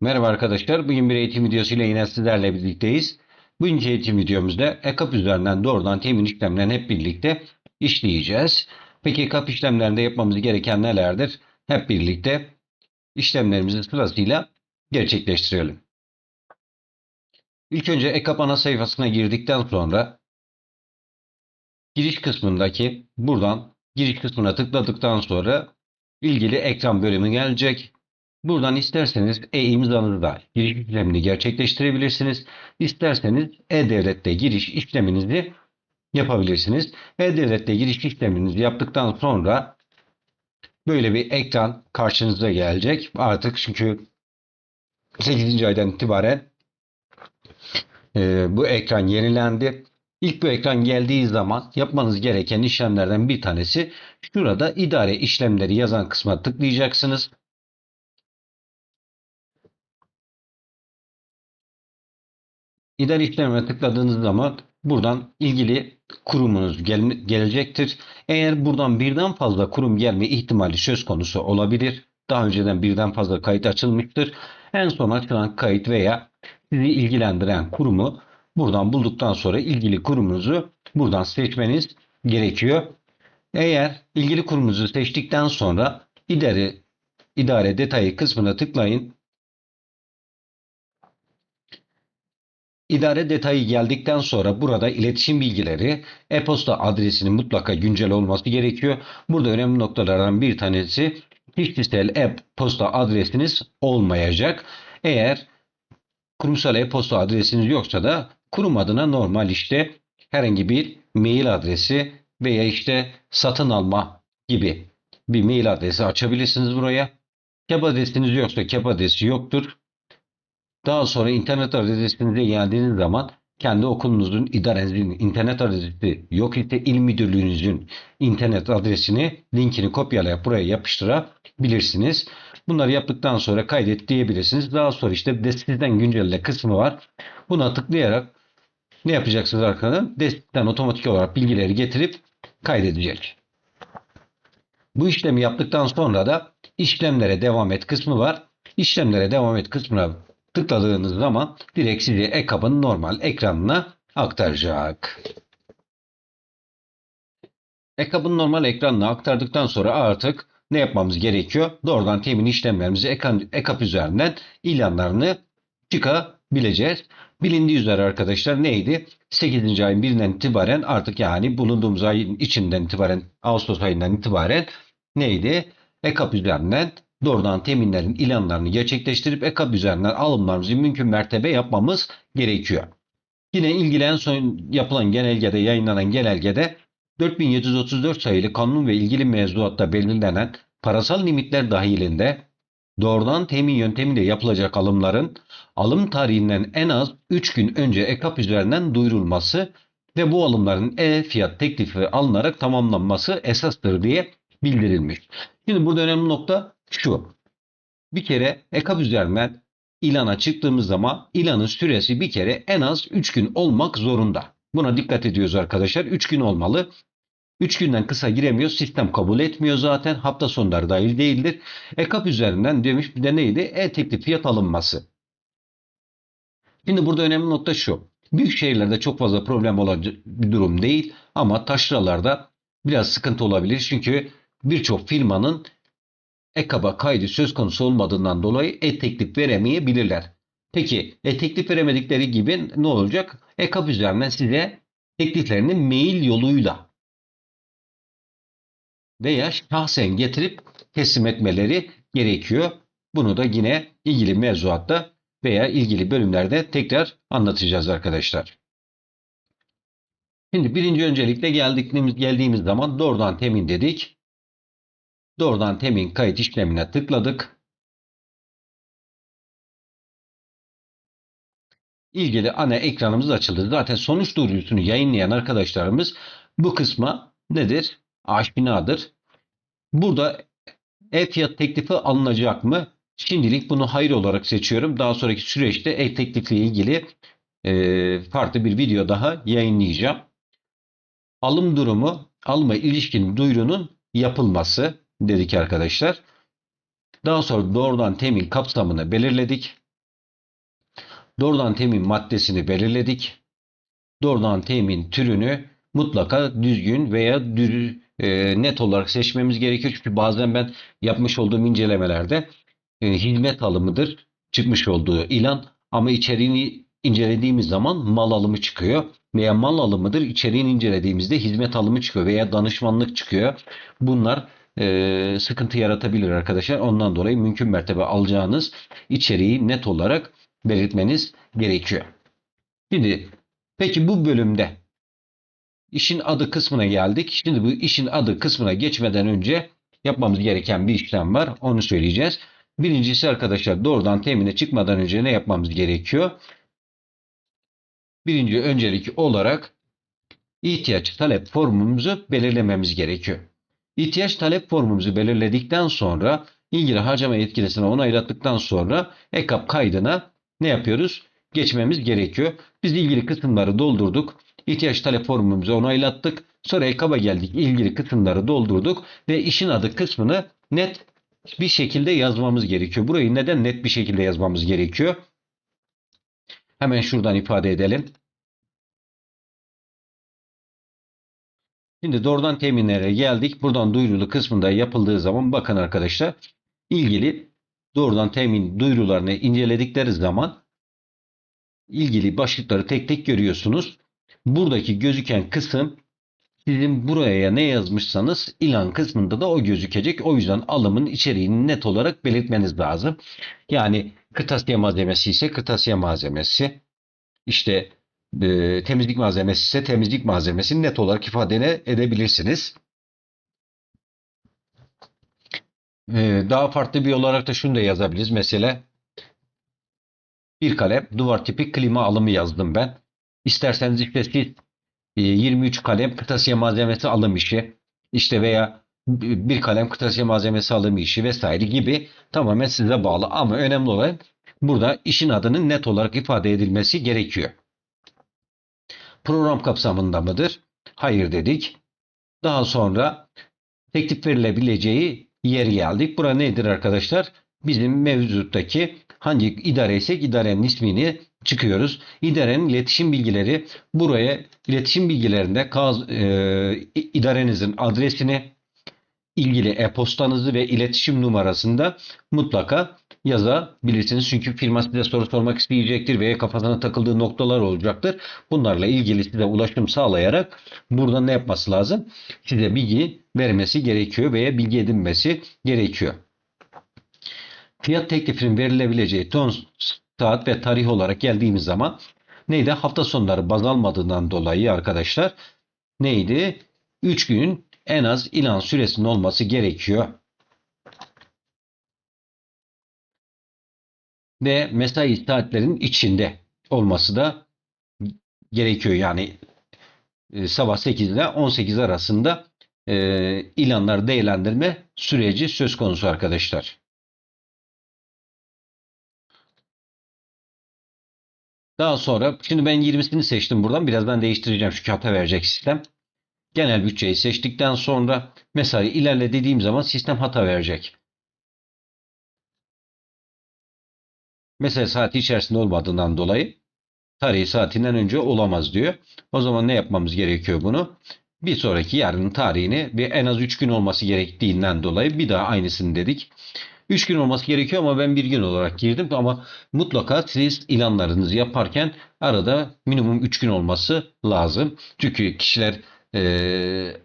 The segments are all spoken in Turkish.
Merhaba arkadaşlar. Bugün bir eğitim videosu ile yine sizlerle birlikteyiz. Bugünkü eğitim videomuzda EKAP üzerinden doğrudan temin işlemlerini hep birlikte işleyeceğiz. Peki EKAP işlemlerinde yapmamız gereken nelerdir? Hep birlikte işlemlerimizi sırasıyla gerçekleştirelim. İlk önce EKAP ana sayfasına girdikten sonra giriş kısmındaki buradan giriş kısmına tıkladıktan sonra ilgili ekran bölümü gelecek. Buradan isterseniz e-imzanızda giriş işlemini gerçekleştirebilirsiniz. İsterseniz e-devlette giriş işleminizi yapabilirsiniz. E-devlette giriş işleminizi yaptıktan sonra böyle bir ekran karşınıza gelecek. Artık çünkü 8. aydan itibaren e, bu ekran yenilendi. İlk bu ekran geldiği zaman yapmanız gereken işlemlerden bir tanesi şurada idare işlemleri yazan kısma tıklayacaksınız. İdare işlemine tıkladığınız zaman buradan ilgili kurumunuz gel- gelecektir. Eğer buradan birden fazla kurum gelme ihtimali söz konusu olabilir. Daha önceden birden fazla kayıt açılmıştır. En son açılan kayıt veya sizi ilgilendiren kurumu buradan bulduktan sonra ilgili kurumunuzu buradan seçmeniz gerekiyor. Eğer ilgili kurumunuzu seçtikten sonra idare idare detayı kısmına tıklayın. İdare detayı geldikten sonra burada iletişim bilgileri e-posta adresinin mutlaka güncel olması gerekiyor. Burada önemli noktalardan bir tanesi kişisel e-posta adresiniz olmayacak. Eğer kurumsal e-posta adresiniz yoksa da kurum adına normal işte herhangi bir mail adresi veya işte satın alma gibi bir mail adresi açabilirsiniz buraya. Kep adresiniz yoksa kep adresi yoktur. Daha sonra internet adresinize geldiğiniz zaman kendi okulunuzun idarenizin internet adresi yok ise il müdürlüğünüzün internet adresini linkini kopyalayıp buraya yapıştırabilirsiniz. Bunları yaptıktan sonra kaydet diyebilirsiniz. Daha sonra işte destekten güncelle kısmı var. Buna tıklayarak ne yapacaksınız arkadaşlar? Destekten otomatik olarak bilgileri getirip kaydedecek. Bu işlemi yaptıktan sonra da işlemlere devam et kısmı var. İşlemlere devam et kısmına tıkladığınız zaman direkt sizi e-kapının normal ekranına aktaracak. E-kapının normal ekranına aktardıktan sonra artık ne yapmamız gerekiyor? Doğrudan temin işlemlerimizi e-kap üzerinden ilanlarını çıkabileceğiz. Bilindiği üzere arkadaşlar neydi? 8. ayın birinden itibaren artık yani bulunduğumuz ayın içinden itibaren Ağustos ayından itibaren neydi? E-kap üzerinden doğrudan teminlerin ilanlarını gerçekleştirip EKAP üzerinden alımlarımızı mümkün mertebe yapmamız gerekiyor. Yine ilgili en son yapılan genelgede yayınlanan genelgede 4734 sayılı kanun ve ilgili mevzuatta belirlenen parasal limitler dahilinde doğrudan temin yöntemiyle yapılacak alımların alım tarihinden en az 3 gün önce EKAP üzerinden duyurulması ve bu alımların e-fiyat teklifi alınarak tamamlanması esastır diye bildirilmiş. Şimdi burada önemli nokta şu. Bir kere EKAP üzerinden ilana çıktığımız zaman ilanın süresi bir kere en az 3 gün olmak zorunda. Buna dikkat ediyoruz arkadaşlar. 3 gün olmalı. 3 günden kısa giremiyor. Sistem kabul etmiyor zaten. Hafta sonları dahil değildir. EKAP üzerinden demiş bir de neydi? E-teklif fiyat alınması. Şimdi burada önemli nokta şu. Büyük şehirlerde çok fazla problem olacak bir durum değil. Ama taşralarda biraz sıkıntı olabilir. Çünkü birçok firmanın EKAB'a kaydı söz konusu olmadığından dolayı e-teklif veremeyebilirler. Peki e-teklif veremedikleri gibi ne olacak? EKAB üzerinden size tekliflerini mail yoluyla veya şahsen getirip teslim etmeleri gerekiyor. Bunu da yine ilgili mevzuatta veya ilgili bölümlerde tekrar anlatacağız arkadaşlar. Şimdi birinci öncelikle geldiğimiz, geldiğimiz zaman doğrudan temin dedik. Doğrudan temin kayıt işlemine tıkladık. İlgili ana ekranımız açıldı. Zaten sonuç duyurusunu yayınlayan arkadaşlarımız bu kısma nedir? Aşinadır. Burada e-fiyat teklifi alınacak mı? Şimdilik bunu hayır olarak seçiyorum. Daha sonraki süreçte e-teklifle ilgili e, farklı bir video daha yayınlayacağım. Alım durumu, alma ilişkin duyurunun yapılması dedik arkadaşlar. Daha sonra doğrudan temin kapsamını belirledik. doğrudan temin maddesini belirledik. Doğrudan temin türünü mutlaka düzgün veya dür, e, net olarak seçmemiz gerekiyor. Çünkü bazen ben yapmış olduğum incelemelerde e, hizmet alımıdır çıkmış olduğu ilan ama içeriğini incelediğimiz zaman mal alımı çıkıyor veya mal alımıdır içeriğini incelediğimizde hizmet alımı çıkıyor veya danışmanlık çıkıyor. Bunlar e, sıkıntı yaratabilir arkadaşlar. Ondan dolayı mümkün mertebe alacağınız içeriği net olarak belirtmeniz gerekiyor. Şimdi peki bu bölümde işin adı kısmına geldik. Şimdi bu işin adı kısmına geçmeden önce yapmamız gereken bir işlem var. Onu söyleyeceğiz. Birincisi arkadaşlar doğrudan temine çıkmadan önce ne yapmamız gerekiyor? Birinci öncelik olarak ihtiyaç talep formumuzu belirlememiz gerekiyor. İhtiyaç talep formumuzu belirledikten sonra ilgili harcama yetkisini onaylattıktan sonra EKAP kaydına ne yapıyoruz? Geçmemiz gerekiyor. Biz ilgili kısımları doldurduk. İhtiyaç talep formumuzu onaylattık. Sonra EKAP'a geldik. ilgili kısımları doldurduk ve işin adı kısmını net bir şekilde yazmamız gerekiyor. Burayı neden net bir şekilde yazmamız gerekiyor? Hemen şuradan ifade edelim. Şimdi doğrudan teminlere geldik. Buradan duyurulu kısmında yapıldığı zaman bakın arkadaşlar ilgili doğrudan temin duyurularını inceledikleri zaman ilgili başlıkları tek tek görüyorsunuz. Buradaki gözüken kısım sizin buraya ne yazmışsanız ilan kısmında da o gözükecek. O yüzden alımın içeriğini net olarak belirtmeniz lazım. Yani kırtasiye malzemesi ise kırtasiye malzemesi. İşte e, temizlik malzemesi ise temizlik malzemesini net olarak ifade edebilirsiniz. E, daha farklı bir olarak da şunu da yazabiliriz. Mesela bir kalem duvar tipi klima alımı yazdım ben. İsterseniz işte siz 23 kalem kırtasiye malzemesi alım işi işte veya bir kalem kırtasiye malzemesi alım işi vesaire gibi tamamen size bağlı ama önemli olan burada işin adının net olarak ifade edilmesi gerekiyor. Program kapsamında mıdır? Hayır dedik. Daha sonra teklif verilebileceği yer geldik. Bura nedir arkadaşlar? Bizim mevcuttaki hangi idare isek idarenin ismini çıkıyoruz. İdarenin iletişim bilgileri buraya iletişim bilgilerinde e, idarenizin adresini, ilgili e-postanızı ve iletişim numarasında mutlaka yazabilirsiniz. Çünkü firma size soru sormak isteyecektir veya kafasına takıldığı noktalar olacaktır. Bunlarla ilgili size ulaşım sağlayarak burada ne yapması lazım? Size bilgi vermesi gerekiyor veya bilgi edinmesi gerekiyor. Fiyat teklifinin verilebileceği ton saat ve tarih olarak geldiğimiz zaman neydi? Hafta sonları baz almadığından dolayı arkadaşlar neydi? 3 gün en az ilan süresinin olması gerekiyor. Ve mesai saatlerin içinde olması da gerekiyor. Yani e, sabah 8 ile 18 arasında e, ilanlar değerlendirme süreci söz konusu arkadaşlar. Daha sonra şimdi ben 20'sini seçtim buradan. Biraz ben değiştireceğim çünkü hata verecek sistem. Genel bütçeyi seçtikten sonra mesela ilerle dediğim zaman sistem hata verecek. Mesela saati içerisinde olmadığından dolayı tarihi saatinden önce olamaz diyor. O zaman ne yapmamız gerekiyor bunu? Bir sonraki yarının tarihini ve en az 3 gün olması gerektiğinden dolayı bir daha aynısını dedik. 3 gün olması gerekiyor ama ben bir gün olarak girdim ama mutlaka siz ilanlarınızı yaparken arada minimum 3 gün olması lazım. Çünkü kişiler e,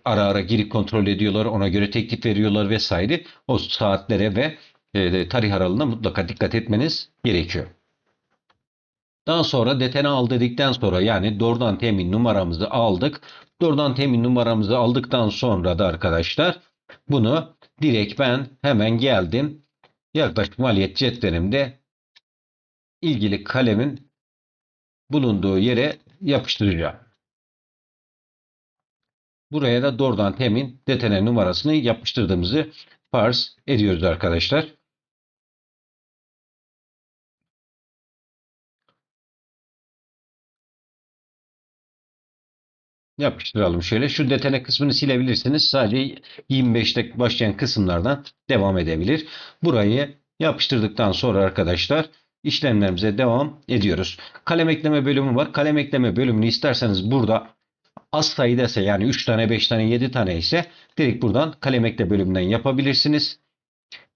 ara ara girip kontrol ediyorlar, ona göre teklif veriyorlar vesaire. O saatlere ve e, tarih aralığına mutlaka dikkat etmeniz gerekiyor. Daha sonra detene al dedikten sonra yani doğrudan temin numaramızı aldık. Doğrudan temin numaramızı aldıktan sonra da arkadaşlar bunu direkt ben hemen geldim yaklaşık maliyet cetvelimde ilgili kalemin bulunduğu yere yapıştıracağım. Buraya da doğrudan temin detene numarasını yapıştırdığımızı farz ediyoruz arkadaşlar. Yapıştıralım şöyle. Şu detene kısmını silebilirsiniz. Sadece 25'te başlayan kısımlardan devam edebilir. Burayı yapıştırdıktan sonra arkadaşlar işlemlerimize devam ediyoruz. Kalem ekleme bölümü var. Kalem ekleme bölümünü isterseniz burada az sayıda ise yani 3 tane, 5 tane, 7 tane ise direkt buradan kalem ekle bölümünden yapabilirsiniz.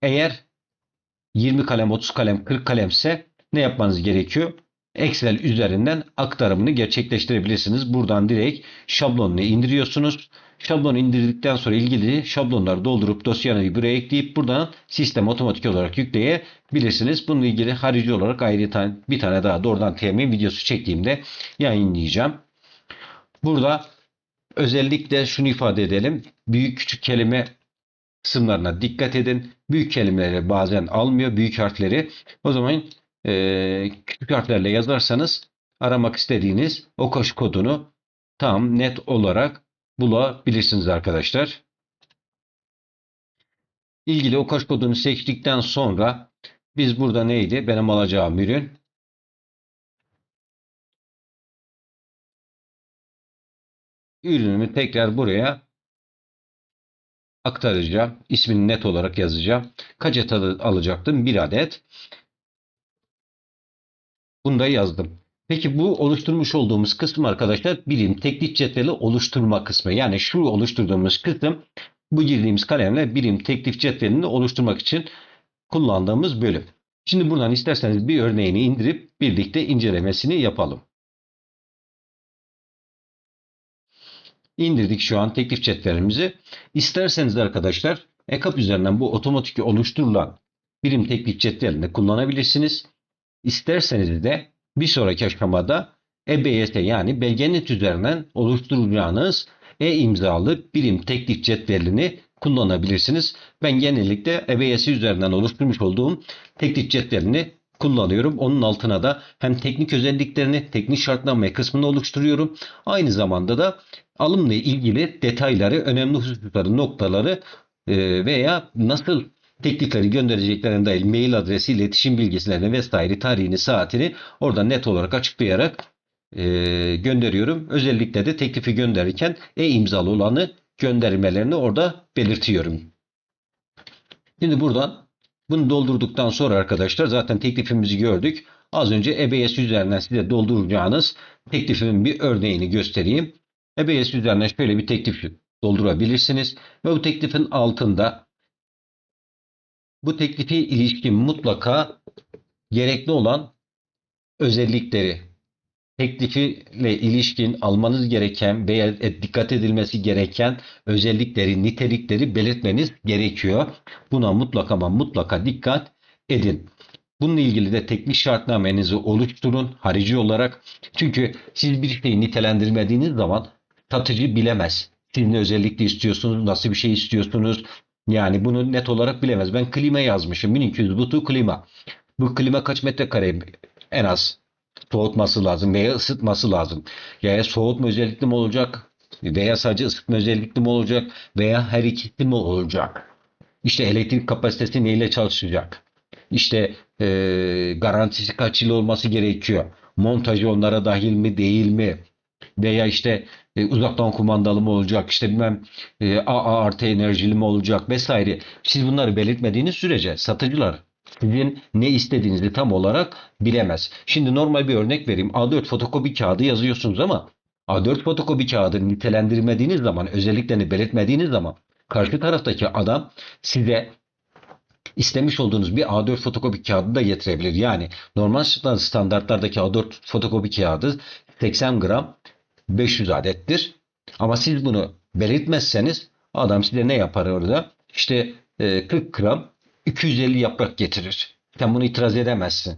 Eğer 20 kalem, 30 kalem, 40 kalemse ne yapmanız gerekiyor? Excel üzerinden aktarımını gerçekleştirebilirsiniz. Buradan direkt şablonunu indiriyorsunuz. Şablonu indirdikten sonra ilgili şablonları doldurup dosyanı buraya ekleyip buradan sistem otomatik olarak yükleyebilirsiniz. Bununla ilgili harici olarak ayrıca bir tane daha doğrudan temin videosu çektiğimde yayınlayacağım. Burada özellikle şunu ifade edelim. Büyük küçük kelime kısımlarına dikkat edin. Büyük kelimeleri bazen almıyor. Büyük harfleri. O zaman e, küçük harflerle yazarsanız aramak istediğiniz o koş kodunu tam net olarak bulabilirsiniz arkadaşlar. İlgili o koş kodunu seçtikten sonra biz burada neydi? Benim alacağım ürün ürünümü tekrar buraya aktaracağım. İsmini net olarak yazacağım. Kaç et al- alacaktım? Bir adet. Bunu da yazdım. Peki bu oluşturmuş olduğumuz kısım arkadaşlar birim teknik cetveli oluşturma kısmı. Yani şu oluşturduğumuz kısım bu girdiğimiz kalemle birim teklif cetvelini oluşturmak için kullandığımız bölüm. Şimdi buradan isterseniz bir örneğini indirip birlikte incelemesini yapalım. İndirdik şu an teklif cetvelimizi. İsterseniz arkadaşlar ECAP üzerinden bu otomatik oluşturulan birim teklif cetvelini kullanabilirsiniz. İsterseniz de bir sonraki aşamada EBS yani belgenet üzerinden oluşturacağınız e-imzalı birim teklif cetvelini kullanabilirsiniz. Ben genellikle EBS üzerinden oluşturmuş olduğum teklif cetvelini kullanıyorum. Onun altına da hem teknik özelliklerini, teknik şartname kısmını oluşturuyorum. Aynı zamanda da alımla ilgili detayları, önemli hususları, noktaları e, veya nasıl teklifleri göndereceklerine dair mail adresi, iletişim bilgilerini vesaire tarihini, saatini orada net olarak açıklayarak e, gönderiyorum. Özellikle de teklifi gönderirken e-imzalı olanı göndermelerini orada belirtiyorum. Şimdi buradan bunu doldurduktan sonra arkadaşlar zaten teklifimizi gördük. Az önce EBS üzerinden size dolduracağınız teklifimin bir örneğini göstereyim. EBS üzerinden şöyle bir teklif doldurabilirsiniz. Ve bu teklifin altında bu teklifi ilişkin mutlaka gerekli olan özellikleri, teklifiyle ilişkin almanız gereken veya dikkat edilmesi gereken özellikleri, nitelikleri belirtmeniz gerekiyor. Buna mutlaka ama mutlaka dikkat edin. Bununla ilgili de teknik şartnamenizi oluşturun harici olarak. Çünkü siz bir şeyi nitelendirmediğiniz zaman satıcı bilemez. Siz ne özellikle istiyorsunuz, nasıl bir şey istiyorsunuz. Yani bunu net olarak bilemez. Ben klima yazmışım. 1200 butu klima. Bu klima kaç metrekare en az soğutması lazım veya ısıtması lazım. Ya soğutma özellikli mi olacak veya sadece ısıtma özellikli mi olacak veya her ikisi mi olacak? İşte elektrik kapasitesi neyle çalışacak? İşte e, garantisi kaç yıl olması gerekiyor? Montajı onlara dahil mi değil mi? Veya işte e, uzaktan kumandalı mı olacak? İşte bilmem e, AA artı enerjili mi olacak vesaire. Siz bunları belirtmediğiniz sürece satıcılar sizin ne istediğinizi tam olarak bilemez. Şimdi normal bir örnek vereyim. A4 fotokopi kağıdı yazıyorsunuz ama A4 fotokopi kağıdı nitelendirmediğiniz zaman, özelliklerini belirtmediğiniz zaman karşı taraftaki adam size istemiş olduğunuz bir A4 fotokopi kağıdı da getirebilir. Yani normal standartlardaki A4 fotokopi kağıdı 80 gram 500 adettir. Ama siz bunu belirtmezseniz adam size ne yapar orada? İşte e, 40 gram 250 yaprak getirir. Sen bunu itiraz edemezsin.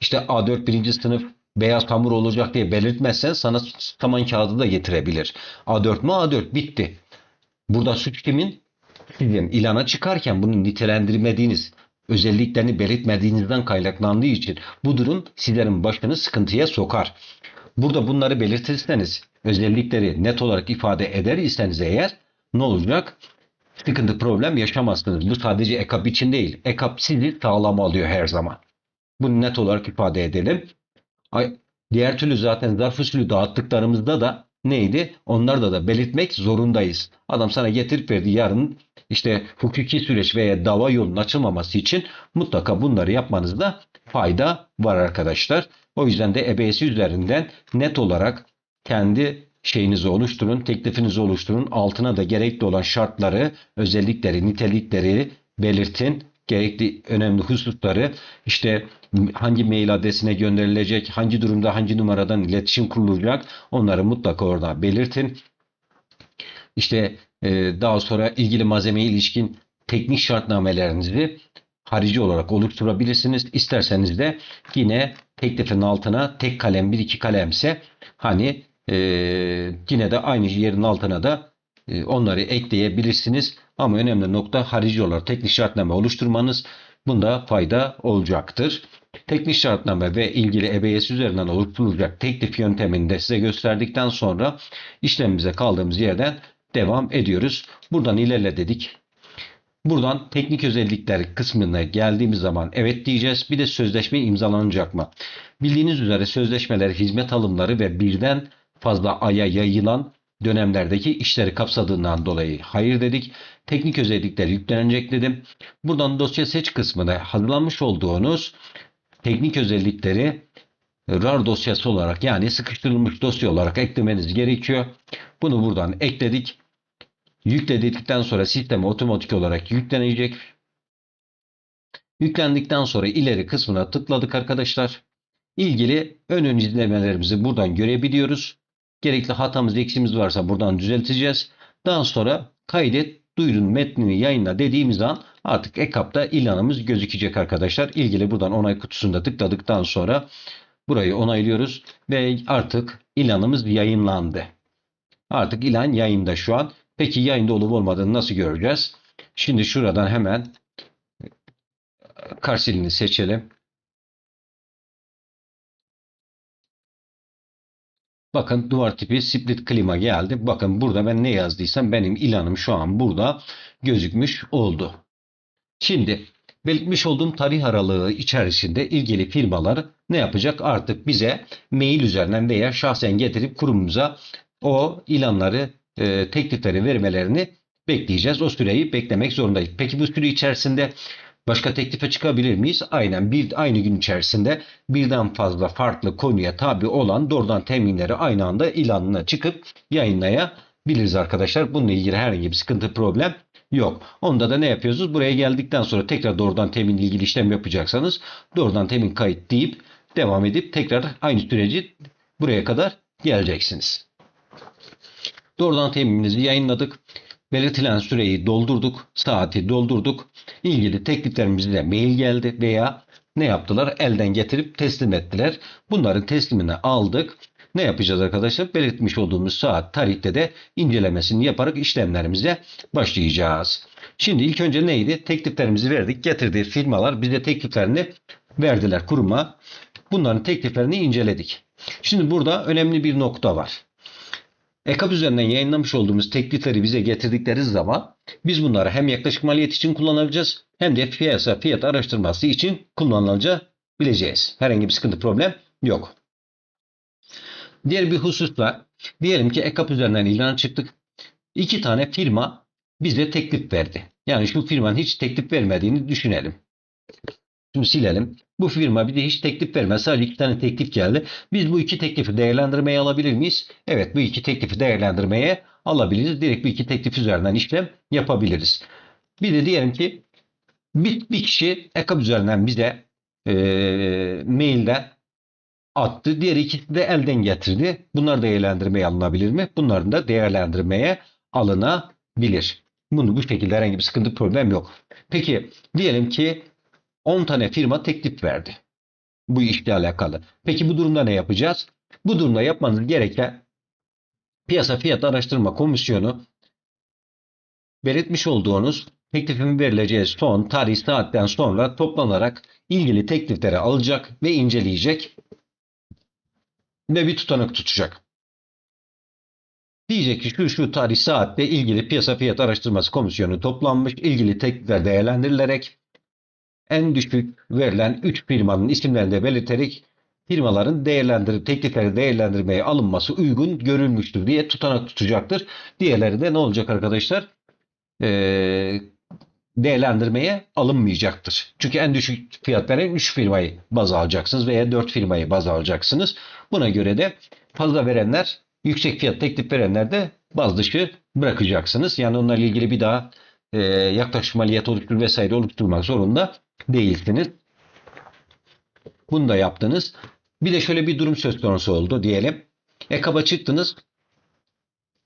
İşte A4 birinci sınıf beyaz hamur olacak diye belirtmezsen sana saman kağıdı da getirebilir. A4 mu A4 bitti. Burada suç kimin? Sizin ilana çıkarken bunu nitelendirmediğiniz, özelliklerini belirtmediğinizden kaynaklandığı için bu durum sizlerin başını sıkıntıya sokar. Burada bunları belirtirseniz, özellikleri net olarak ifade eder iseniz eğer ne olacak? Sıkıntı problem yaşamazsınız. Bu sadece EKAP için değil. EKAP sizi sağlam alıyor her zaman. Bunu net olarak ifade edelim. Ay, diğer türlü zaten zarf usulü dağıttıklarımızda da neydi? Onlarda da belirtmek zorundayız. Adam sana getirip verdi yarın işte hukuki süreç veya dava yolunun açılmaması için mutlaka bunları yapmanızda fayda var arkadaşlar. O yüzden de EBS üzerinden net olarak kendi şeyinizi oluşturun, teklifinizi oluşturun. Altına da gerekli olan şartları, özellikleri, nitelikleri belirtin. Gerekli önemli hususları işte hangi mail adresine gönderilecek, hangi durumda hangi numaradan iletişim kurulacak onları mutlaka orada belirtin. İşte e, daha sonra ilgili malzemeye ilişkin teknik şartnamelerinizi harici olarak oluşturabilirsiniz. İsterseniz de yine teklifin altına tek kalem bir iki kalemse hani e, yine de aynı yerin altına da e, onları ekleyebilirsiniz. Ama önemli nokta harici olarak teknik şartname oluşturmanız. Bunda fayda olacaktır. Teknik şartname ve ilgili EBS üzerinden oluşturulacak teklif yöntemini de size gösterdikten sonra işlemimize kaldığımız yerden devam ediyoruz. Buradan ilerle dedik. Buradan teknik özellikler kısmına geldiğimiz zaman evet diyeceğiz. Bir de sözleşme imzalanacak mı? Bildiğiniz üzere sözleşmeler hizmet alımları ve birden fazla aya yayılan dönemlerdeki işleri kapsadığından dolayı hayır dedik. Teknik özellikler yüklenecek dedim. Buradan dosya seç kısmına hazırlanmış olduğunuz teknik özellikleri RAR dosyası olarak yani sıkıştırılmış dosya olarak eklemeniz gerekiyor. Bunu buradan ekledik. Yükledikten sonra sisteme otomatik olarak yüklenecek. Yüklendikten sonra ileri kısmına tıkladık arkadaşlar. İlgili ön izlemelerimizi buradan görebiliyoruz. Gerekli hatamız, eksimiz varsa buradan düzelteceğiz. Daha sonra kaydet, duyurun metnini yayınla dediğimiz an artık EKAP'ta ilanımız gözükecek arkadaşlar. İlgili buradan onay kutusunda tıkladıktan sonra burayı onaylıyoruz ve artık ilanımız yayınlandı. Artık ilan yayında şu an. Peki yayında olup olmadığını nasıl göreceğiz? Şimdi şuradan hemen karşılığını seçelim. Bakın duvar tipi split klima geldi. Bakın burada ben ne yazdıysam benim ilanım şu an burada gözükmüş oldu. Şimdi belirtmiş olduğum tarih aralığı içerisinde ilgili firmalar ne yapacak? Artık bize mail üzerinden veya şahsen getirip kurumumuza o ilanları, e, teklifleri vermelerini bekleyeceğiz. O süreyi beklemek zorundayız. Peki bu süre içerisinde Başka teklife çıkabilir miyiz? Aynen bir aynı gün içerisinde birden fazla farklı konuya tabi olan doğrudan teminleri aynı anda ilanına çıkıp yayınlayabiliriz arkadaşlar. Bununla ilgili herhangi bir sıkıntı problem yok. Onda da ne yapıyorsunuz? Buraya geldikten sonra tekrar doğrudan teminle ilgili işlem yapacaksanız doğrudan temin kayıt deyip devam edip tekrar aynı süreci buraya kadar geleceksiniz. Doğrudan teminimizi yayınladık. Belirtilen süreyi doldurduk, saati doldurduk. İlgili tekliflerimize mail geldi veya ne yaptılar? Elden getirip teslim ettiler. Bunların teslimini aldık. Ne yapacağız arkadaşlar? Belirtmiş olduğumuz saat, tarihte de incelemesini yaparak işlemlerimize başlayacağız. Şimdi ilk önce neydi? Tekliflerimizi verdik. Getirdiği firmalar bize tekliflerini verdiler kuruma. Bunların tekliflerini inceledik. Şimdi burada önemli bir nokta var. EKAP üzerinden yayınlamış olduğumuz teklifleri bize getirdikleri zaman biz bunları hem yaklaşık maliyet için kullanacağız hem de piyasa fiyat araştırması için kullanabileceğiz. Herhangi bir sıkıntı problem yok. Diğer bir hususla diyelim ki EKAP üzerinden ilan çıktık. İki tane firma bize teklif verdi. Yani şu firmanın hiç teklif vermediğini düşünelim. Şimdi silelim. Bu firma bir de hiç teklif vermez. Sadece iki tane teklif geldi. Biz bu iki teklifi değerlendirmeye alabilir miyiz? Evet bu iki teklifi değerlendirmeye alabiliriz. Direkt bu iki teklif üzerinden işlem yapabiliriz. Bir de diyelim ki bir, bir kişi EKAP üzerinden bize e, mailden attı. Diğer ikisi de elden getirdi. Bunlar değerlendirmeye alınabilir mi? Bunların da değerlendirmeye alınabilir. Bunu bu şekilde herhangi bir sıkıntı problem yok. Peki diyelim ki 10 tane firma teklif verdi. Bu işle alakalı. Peki bu durumda ne yapacağız? Bu durumda yapmanız gereken piyasa fiyat araştırma komisyonu belirtmiş olduğunuz teklifin verileceği son tarih saatten sonra toplanarak ilgili teklifleri alacak ve inceleyecek ve bir tutanak tutacak. Diyecek ki şu şu tarih saatte ilgili piyasa fiyat araştırması komisyonu toplanmış, ilgili teklifler değerlendirilerek en düşük verilen 3 firmanın isimlerini de belirterek firmaların değerlendirip teklifleri değerlendirmeye alınması uygun görülmüştür diye tutanak tutacaktır. Diğerleri de ne olacak arkadaşlar? Ee, değerlendirmeye alınmayacaktır. Çünkü en düşük fiyat veren 3 firmayı baz alacaksınız veya 4 firmayı baz alacaksınız. Buna göre de fazla verenler, yüksek fiyat teklif verenler de baz dışı bırakacaksınız. Yani onlarla ilgili bir daha e, yaklaşık maliyet oluştur vesaire oluşturmak zorunda değilsiniz. Bunu da yaptınız. Bir de şöyle bir durum söz konusu oldu diyelim. EKAB'a çıktınız.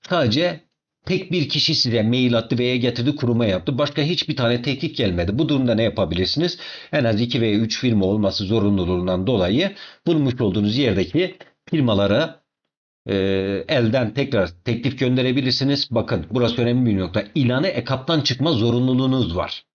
Sadece tek bir kişi size mail attı veya getirdi kuruma yaptı. Başka hiçbir tane teklif gelmedi. Bu durumda ne yapabilirsiniz? En az 2 veya 3 firma olması zorunluluğundan dolayı bulmuş olduğunuz yerdeki firmalara e, elden tekrar teklif gönderebilirsiniz. Bakın burası önemli bir nokta. İlanı EKAP'tan çıkma zorunluluğunuz var.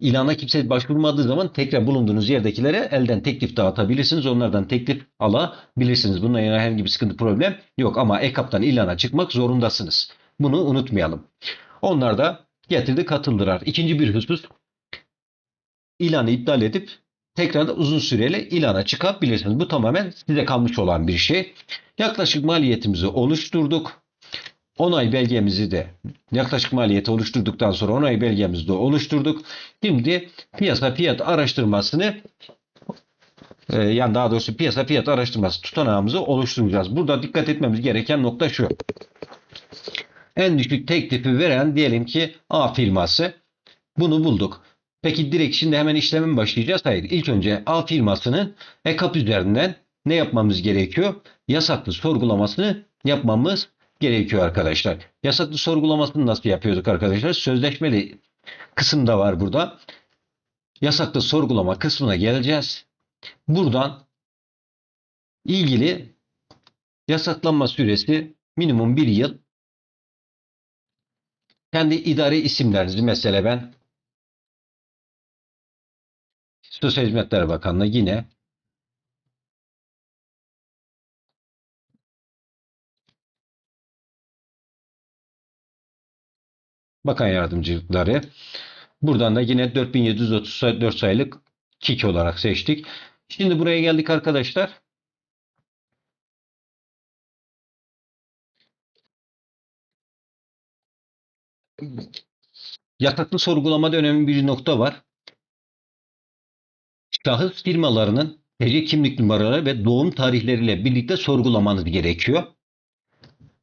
İlana kimse başvurmadığı zaman tekrar bulunduğunuz yerdekilere elden teklif dağıtabilirsiniz. Onlardan teklif alabilirsiniz. Bununla ilgili herhangi bir sıkıntı problem yok ama EKAP'tan ilana çıkmak zorundasınız. Bunu unutmayalım. Onlar da getirdi katıldılar. İkinci bir husus ilanı iptal edip tekrar uzun süreli ilana çıkabilirsiniz. Bu tamamen size kalmış olan bir şey. Yaklaşık maliyetimizi oluşturduk. Onay belgemizi de yaklaşık maliyeti oluşturduktan sonra onay belgemizi de oluşturduk. Şimdi piyasa fiyat araştırmasını e, yani daha doğrusu piyasa fiyat araştırması tutanağımızı oluşturacağız. Burada dikkat etmemiz gereken nokta şu. En düşük teklifi veren diyelim ki A firması. Bunu bulduk. Peki direkt şimdi hemen işleme başlayacağız? Hayır. İlk önce A firmasının EKAP üzerinden ne yapmamız gerekiyor? Yasaklı sorgulamasını yapmamız gerekiyor arkadaşlar. Yasaklı sorgulamasını nasıl yapıyorduk arkadaşlar? Sözleşmeli kısımda var burada. Yasaklı sorgulama kısmına geleceğiz. Buradan ilgili yasaklanma süresi minimum bir yıl. Kendi idari isimlerinizi mesela ben Sosyal Hizmetler Bakanlığı yine Bakan yardımcılıkları. Buradan da yine 4734 sayılık KİK olarak seçtik. Şimdi buraya geldik arkadaşlar. Yasaklı sorgulamada önemli bir nokta var. Şahıs firmalarının TC kimlik numaraları ve doğum tarihleriyle birlikte sorgulamanız gerekiyor.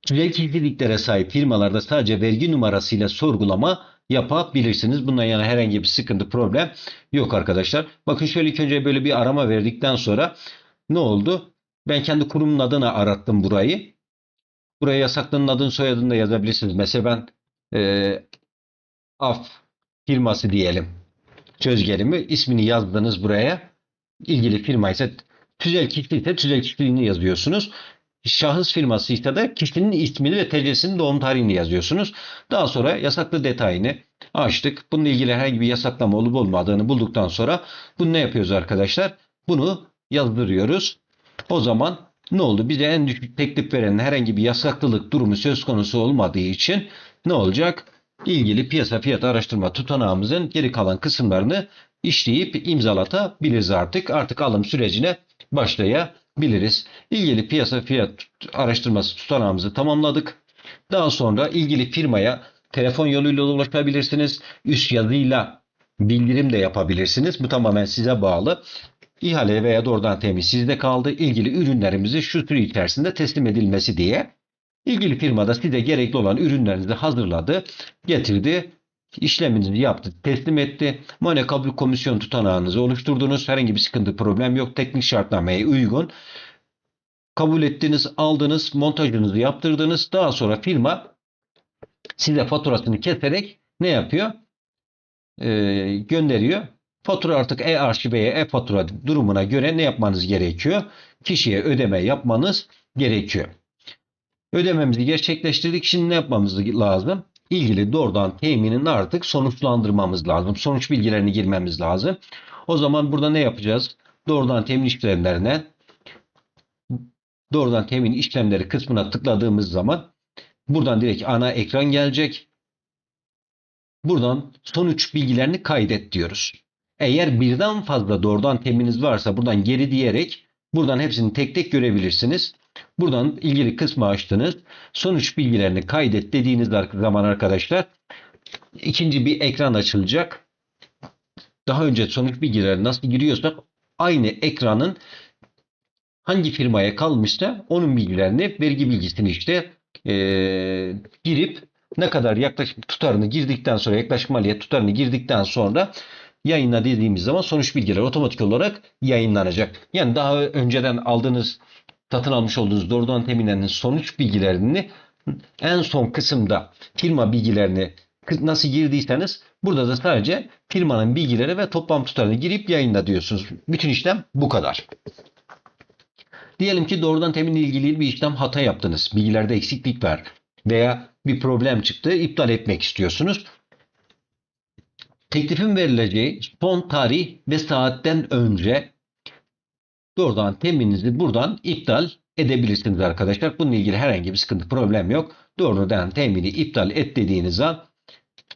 Tüzel kişiliklere sahip firmalarda sadece vergi numarasıyla sorgulama yapabilirsiniz. Bundan yana herhangi bir sıkıntı problem yok arkadaşlar. Bakın şöyle ilk önce böyle bir arama verdikten sonra ne oldu? Ben kendi kurumun adına arattım burayı. Buraya yasaklının adını soyadını da yazabilirsiniz. Mesela ben e, af firması diyelim. Söz gelimi ismini yazdınız buraya. İlgili firma ise tüzel kişilik ise tüzel kişiliğini yazıyorsunuz şahıs firması ise de kişinin ismini ve TC'sinin doğum tarihini yazıyorsunuz. Daha sonra yasaklı detayını açtık. Bununla ilgili herhangi bir yasaklama olup olmadığını bulduktan sonra bunu ne yapıyoruz arkadaşlar? Bunu yazdırıyoruz. O zaman ne oldu? Bize en düşük teklif veren herhangi bir yasaklılık durumu söz konusu olmadığı için ne olacak? İlgili piyasa fiyat araştırma tutanağımızın geri kalan kısımlarını işleyip imzalatabiliriz artık. Artık alım sürecine başlayabiliriz. İlgili piyasa fiyat araştırması tutanağımızı tamamladık. Daha sonra ilgili firmaya telefon yoluyla ulaşabilirsiniz. Üst yazıyla bildirim de yapabilirsiniz. Bu tamamen size bağlı. İhale veya doğrudan temin sizde kaldı. İlgili ürünlerimizi şu süre içerisinde teslim edilmesi diye. İlgili firmada size gerekli olan ürünlerinizi hazırladı, getirdi, işleminizi yaptı, teslim etti. Mone kabul komisyon tutanağınızı oluşturdunuz. Herhangi bir sıkıntı, problem yok. Teknik şartnameye uygun. Kabul ettiniz, aldınız, montajınızı yaptırdınız. Daha sonra firma size faturasını keserek ne yapıyor? Ee, gönderiyor. Fatura artık e-arşiv veya e-fatura durumuna göre ne yapmanız gerekiyor? Kişiye ödeme yapmanız gerekiyor. Ödememizi gerçekleştirdik. Şimdi ne yapmamız lazım? İlgili doğrudan teminin artık sonuçlandırmamız lazım. Sonuç bilgilerini girmemiz lazım. O zaman burada ne yapacağız? Doğrudan temin işlemlerine doğrudan temin işlemleri kısmına tıkladığımız zaman buradan direkt ana ekran gelecek. Buradan sonuç bilgilerini kaydet diyoruz. Eğer birden fazla doğrudan teminiz varsa buradan geri diyerek buradan hepsini tek tek görebilirsiniz. Buradan ilgili kısmı açtınız. Sonuç bilgilerini kaydet dediğiniz zaman arkadaşlar ikinci bir ekran açılacak. Daha önce sonuç bilgileri nasıl giriyorsak aynı ekranın hangi firmaya kalmışsa onun bilgilerini, vergi bilgisini işte eee, girip ne kadar yaklaşık tutarını girdikten sonra yaklaşık maliyet tutarını girdikten sonra yayınla dediğimiz zaman sonuç bilgileri otomatik olarak yayınlanacak. Yani daha önceden aldığınız satın almış olduğunuz doğrudan teminlerin sonuç bilgilerini en son kısımda firma bilgilerini nasıl girdiyseniz burada da sadece firmanın bilgileri ve toplam tutarını girip yayınla diyorsunuz. Bütün işlem bu kadar. Diyelim ki doğrudan teminle ilgili bir işlem hata yaptınız. Bilgilerde eksiklik var veya bir problem çıktı. iptal etmek istiyorsunuz. Teklifin verileceği son tarih ve saatten önce doğrudan temininizi buradan iptal edebilirsiniz arkadaşlar. Bununla ilgili herhangi bir sıkıntı problem yok. Doğrudan temini iptal et dediğiniz an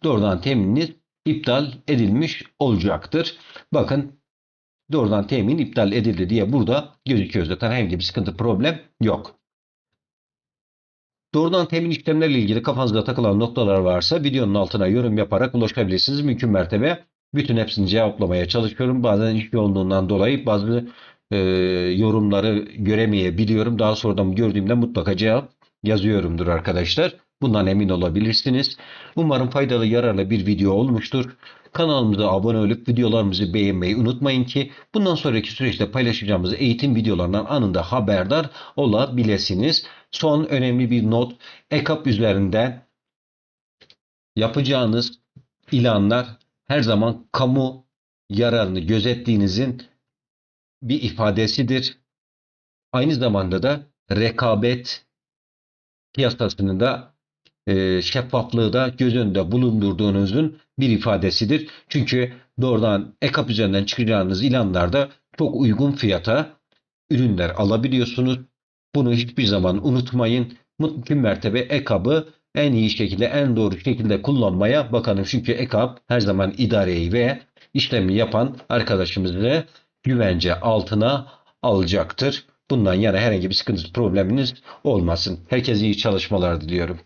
doğrudan temininiz iptal edilmiş olacaktır. Bakın doğrudan temin iptal edildi diye burada gözüküyor zaten herhangi bir sıkıntı problem yok. Doğrudan temin işlemleriyle ilgili kafanızda takılan noktalar varsa videonun altına yorum yaparak ulaşabilirsiniz. Mümkün mertebe bütün hepsini cevaplamaya çalışıyorum. Bazen iş yoğunluğundan dolayı bazı e, yorumları göremeyebiliyorum. Daha sonradan gördüğümde mutlaka cevap yazıyorumdur arkadaşlar. Bundan emin olabilirsiniz. Umarım faydalı yararlı bir video olmuştur. Kanalımıza abone olup videolarımızı beğenmeyi unutmayın ki bundan sonraki süreçte paylaşacağımız eğitim videolarından anında haberdar olabilirsiniz. Son önemli bir not. EKAP üzerinden yapacağınız ilanlar her zaman kamu yararını gözettiğinizin bir ifadesidir. Aynı zamanda da rekabet piyasasının da e, şeffaflığı da göz önünde bulundurduğunuzun bir ifadesidir. Çünkü doğrudan EKAP üzerinden çıkacağınız ilanlarda çok uygun fiyata ürünler alabiliyorsunuz. Bunu hiçbir zaman unutmayın. Mümkün mertebe EKAP'ı en iyi şekilde, en doğru şekilde kullanmaya bakalım. Çünkü EKAP her zaman idareyi ve işlemi yapan arkadaşımızı güvence altına alacaktır. Bundan yana herhangi bir sıkıntı probleminiz olmasın. Herkese iyi çalışmalar diliyorum.